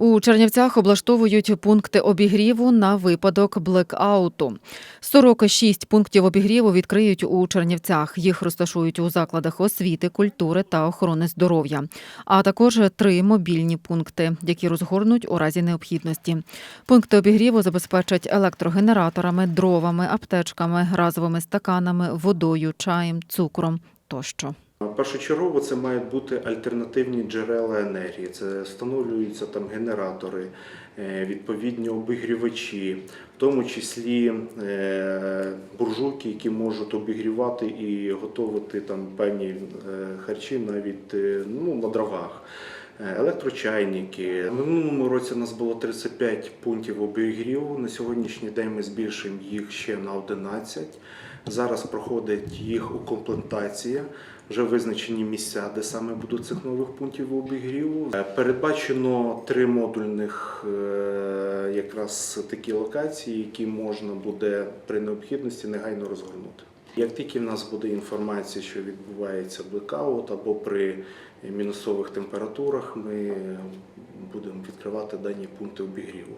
У Чернівцях облаштовують пункти обігріву на випадок блекауту. 46 пунктів обігріву відкриють у Чернівцях. Їх розташують у закладах освіти, культури та охорони здоров'я, а також три мобільні пункти, які розгорнуть у разі необхідності. Пункти обігріву забезпечать електрогенераторами, дровами, аптечками, разовими стаканами, водою, чаєм, цукром тощо. Першочергово це мають бути альтернативні джерела енергії. Це встановлюються там генератори, е, відповідні обігрівачі, в тому числі е, буржуйки, які можуть обігрівати і готувати там певні е, харчі навіть ну, на дровах. Е, Електрочайники. В минулому році у нас було 35 пунктів обігріву. На сьогоднішній день ми збільшуємо їх ще на 11. Зараз проходить їх укомплектація. Вже визначені місця, де саме будуть цих нових пунктів обігріву. Е, Передбачено три модульних е, якраз такі локації, які можна буде при необхідності негайно розгорнути. Як тільки в нас буде інформація, що відбувається блекаут або при мінусових температурах, ми будемо відкривати дані пункти обігріву.